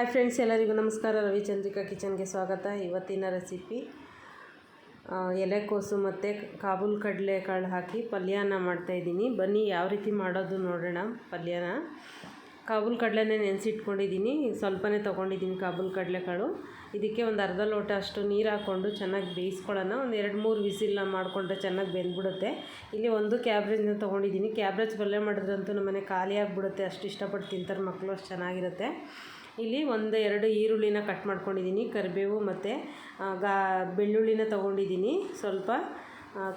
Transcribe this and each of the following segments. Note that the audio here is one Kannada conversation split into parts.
ಹಾಯ್ ಫ್ರೆಂಡ್ಸ್, ಎಲ್ಲರಿಗೂ ನಮಸ್ಕಾರ. ರವಿಚಂದ್ರಿಕಾ ಕಿಚನ್ಗೆ ಸ್ವಾಗತ. ಇವತ್ತಿನ ರೆಸಿಪಿ ಎಲೆಕೋಸು ಮತ್ತು ಕಾಬೂಲ್ ಕಡಲೆಕಾಳು ಹಾಕಿ ಪಲ್ಯನ ಮಾಡ್ತಾಯಿದ್ದೀನಿ ಬನ್ನಿ, ಯಾವ ರೀತಿ ಮಾಡೋದು ನೋಡೋಣ. ಪಲ್ಯನ, ಕಾಬೂಲ್ ಕಡಲೆನೇ ನೆನೆಸಿಟ್ಕೊಂಡಿದ್ದೀನಿ. ಸ್ವಲ್ಪನೇ ತೊಗೊಂಡಿದ್ದೀನಿ ಕಾಬೂಲ್ ಕಡಲೆಕಾಳು. ಇದಕ್ಕೆ ಒಂದು ಅರ್ಧ ಲೋಟ ಅಷ್ಟು ನೀರು ಹಾಕ್ಕೊಂಡು ಚೆನ್ನಾಗಿ ಬೇಯಿಸ್ಕೊಳ್ಳೋಣ. ಒಂದು ಎರಡು ಮೂರು ವಿಸಿಲ್ನ ಮಾಡಿಕೊಂಡ್ರೆ ಚೆನ್ನಾಗಿ ಬೆಂದ್ಬಿಡುತ್ತೆ. ಇಲ್ಲಿ ಒಂದು ಕ್ಯಾಬ್ರೇಜ್ನ ತೊಗೊಂಡಿದ್ದೀನಿ. ಕ್ಯಾಬ್ರೇಜ್ ಪಲ್ಯ ಮಾಡಿದ್ರಂತೂ ನಮ್ಮನೆ ಖಾಲಿ ಆಗಿಬಿಡುತ್ತೆ. ಅಷ್ಟು ಇಷ್ಟಪಟ್ಟು ತಿಂತಾರೆ ಮಕ್ಕಳು ಅಷ್ಟು ಚೆನ್ನಾಗಿರುತ್ತೆ. ಇಲ್ಲಿ ಒಂದು ಎರಡು ಈರುಳ್ಳಿನ ಕಟ್ ಮಾಡ್ಕೊಂಡಿದ್ದೀನಿ, ಕರಿಬೇವು ಮತ್ತು ಗಾ, ಬೆಳ್ಳುಳ್ಳಿನ ತೊಗೊಂಡಿದ್ದೀನಿ. ಸ್ವಲ್ಪ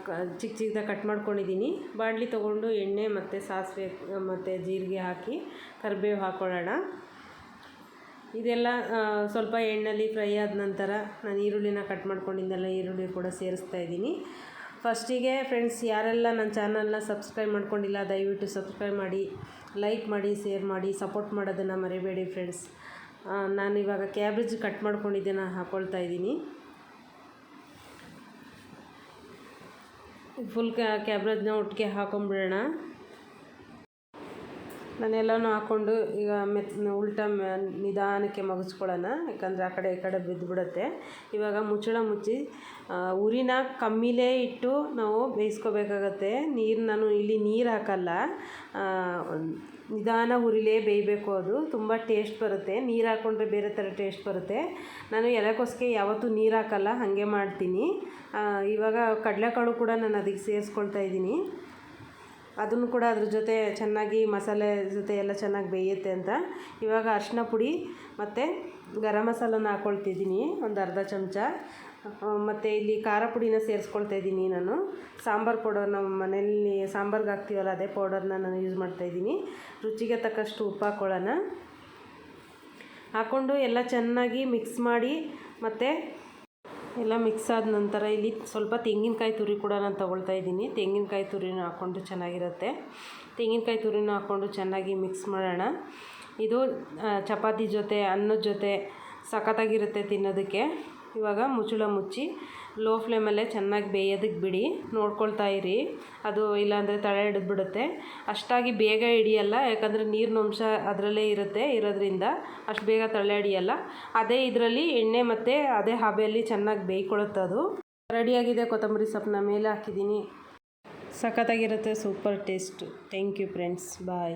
ಕ ಚಿಕ್ಕ ಚಿಕ್ಕದಾಗಿ ಕಟ್ ಮಾಡ್ಕೊಂಡಿದ್ದೀನಿ. ಬಾಣಲಿ ತೊಗೊಂಡು ಎಣ್ಣೆ ಮತ್ತು ಸಾಸಿವೆ, ಮತ್ತು ಜೀರಿಗೆ ಹಾಕಿ ಕರಿಬೇವು ಹಾಕ್ಕೊಳ್ಳೋಣ ಇದೆಲ್ಲ ಸ್ವಲ್ಪ ಎಣ್ಣೆಲಿ ಫ್ರೈ ಆದ ನಂತರ ನಾನು ಈರುಳ್ಳಿನ ಕಟ್ ಮಾಡ್ಕೊಂಡಿದ್ದೆಲ್ಲ ಈರುಳ್ಳಿ ಕೂಡ ಸೇರಿಸ್ತಾ ಇದ್ದೀನಿ. ಫಸ್ಟಿಗೆ ಫ್ರೆಂಡ್ಸ್, ಯಾರೆಲ್ಲ ನನ್ನ ಚಾನಲ್ನ ಸಬ್ಸ್ಕ್ರೈಬ್ ಮಾಡ್ಕೊಂಡಿಲ್ಲ, ದಯವಿಟ್ಟು ಸಬ್ಸ್ಕ್ರೈಬ್ ಮಾಡಿ, ಲೈಕ್ ಮಾಡಿ, ಶೇರ್ ಮಾಡಿ, ಸಪೋರ್ಟ್ ಮಾಡೋದನ್ನು ಮರಿಬೇಡಿ ಫ್ರೆಂಡ್ಸ್. ನಾನು ಇವಾಗ ಕ್ಯಾಬೇಜ್ ಕಟ್ ಮಾಡ್ಕೊಂಡಿದ್ದೆನ ಹಾಕ್ಕೊಳ್ತಾ ಇದ್ದೀನಿ. ಫುಲ್ ಕ್ಯಾಬ್ರೇಜ್ನ ಒಟ್ಟಿಗೆ ಹಾಕೊಂಡ್ಬಿಡೋಣ ನಾನೆಲ್ಲನೂ ಹಾಕ್ಕೊಂಡು ಈಗ ಮೆತ್, ಉಲ್ಟಾ ನಿಧಾನಕ್ಕೆ ಮಗಿಸ್ಕೊಳ್ಳೋಣ, ಯಾಕಂದರೆ ಆ ಕಡೆ ಈ ಕಡೆ ಬಿದ್ದುಬಿಡುತ್ತೆ ಇವಾಗ ಮುಚ್ಚಳ ಮುಚ್ಚಿ ಉರಿನ ಕಮ್ಮಿಲೇ ಇಟ್ಟು ನಾವು ಬೇಯಿಸ್ಕೋಬೇಕಾಗತ್ತೆ. ನೀರು ನಾನು ಇಲ್ಲಿ ನೀರು ಹಾಕಲ್ಲ. ನಿಧಾನ ಉರಿಲೇ ಬೇಯಬೇಕು ಅದು. ತುಂಬ ಟೇಸ್ಟ್ ಬರುತ್ತೆ. ನೀರು ಹಾಕ್ಕೊಂಡ್ರೆ ಬೇರೆ ಥರ ಟೇಸ್ಟ್ ಬರುತ್ತೆ. ನಾನು ಎಲೆಕೋಸ್ಗೆ ಯಾವತ್ತೂ ನೀರು ಹಾಕಲ್ಲ, ಹಾಗೆ ಮಾಡ್ತೀನಿ. ಇವಾಗ ಕಡಲೆಕಾಳು ಕೂಡ ನಾನು ಅದಕ್ಕೆ ಸೇರಿಸ್ಕೊಳ್ತಾ ಇದ್ದೀನಿ. ಅದನ್ನು ಕೂಡ ಅದ್ರ ಜೊತೆ ಚೆನ್ನಾಗಿ ಮಸಾಲೆ ಜೊತೆ ಎಲ್ಲ ಚೆನ್ನಾಗಿ ಬೇಯುತ್ತೆ ಅಂತ. ಇವಾಗ ಅರಿಶಿನ ಪುಡಿ ಮತ್ತು ಗರಂ ಮಸಾಲನ ಹಾಕ್ಕೊಳ್ತಿದ್ದೀನಿ ಒಂದು ಅರ್ಧ ಚಮಚ. ಮತ್ತು ಇಲ್ಲಿ ಖಾರ ಪುಡಿನ ಸೇರಿಸ್ಕೊಳ್ತಾ ಇದ್ದೀನಿ ನಾನು. ಸಾಂಬಾರು ಪೌಡರ್ ನಮ್ಮ ಮನೆಯಲ್ಲಿ ಸಾಂಬಾರ್ಗೆ ಹಾಕ್ತೀವಲ್ಲ, ಅದೇ ಪೌಡರ್ನ ನಾನು ಯೂಸ್ ಮಾಡ್ತಾಯಿದ್ದೀನಿ ರುಚಿಗೆ ತಕ್ಕಷ್ಟು ಉಪ್ಪು ಹಾಕ್ಕೊಳ್ಳೋಣ ಹಾಕ್ಕೊಂಡು ಎಲ್ಲ ಚೆನ್ನಾಗಿ ಮಿಕ್ಸ್ ಮಾಡಿ ಮತ್ತು ಎಲ್ಲ ಮಿಕ್ಸ್ ಆದ ನಂತರ ಇಲ್ಲಿ ಸ್ವಲ್ಪ ತೆಂಗಿನಕಾಯಿ ತುರಿ ಕೂಡ ನಾನು ತೊಗೊಳ್ತಾ ಇದ್ದೀನಿ. ತೆಂಗಿನಕಾಯಿ ತುರಿನ ಹಾಕ್ಕೊಂಡು ಚೆನ್ನಾಗಿರುತ್ತೆ. ತೆಂಗಿನಕಾಯಿ ತುರಿನ ಹಾಕ್ಕೊಂಡು ಚೆನ್ನಾಗಿ ಮಿಕ್ಸ್ ಮಾಡೋಣ. ಇದು ಚಪಾತಿ ಜೊತೆ, ಅನ್ನದ ಜೊತೆ ಸಖತ್ತಾಗಿರುತ್ತೆ ತಿನ್ನೋದಕ್ಕೆ. ಇವಾಗ ಮುಚ್ಚಳ ಮುಚ್ಚಿ ಲೋ ಫ್ಲೇಮಲ್ಲೇ ಚೆನ್ನಾಗಿ ಬೇಯೋದಕ್ಕೆ ಬಿಡಿ. ನೋಡ್ಕೊಳ್ತಾ ಇರಿ. ಅದು ಇಲ್ಲಾಂದರೆ ತಳೆ ಹಿಡಿದ್ಬಿಡುತ್ತೆ. ಅಷ್ಟಾಗಿ ಬೇಗ ಹಿಡಿಯಲ್ಲ, ಯಾಕಂದರೆ ನೀರಿನ ಅಂಶ ಅದರಲ್ಲೇ ಇರುತ್ತೆ, ಇರೋದ್ರಿಂದ ಅಷ್ಟು ಬೇಗ ತಳೆ ಹಿಡಿಯಲ್ಲ. ಅದೇ ಇದರಲ್ಲಿ ಎಣ್ಣೆ ಮತ್ತು ಅದೇ ಹಬೆಯಲ್ಲಿ ಚೆನ್ನಾಗಿ ಬೇಯ್ಕೊಳ್ಳುತ್ತೆ ಅದು. ರೆಡಿಯಾಗಿದೆ ಕೊತ್ತಂಬರಿ ಸೊಪ್ಪನ್ನ ಮೇಲೆ ಹಾಕಿದ್ದೀನಿ. ಸಖತ್ತಾಗಿರುತ್ತೆ, super taste. Thank you friends. Bye.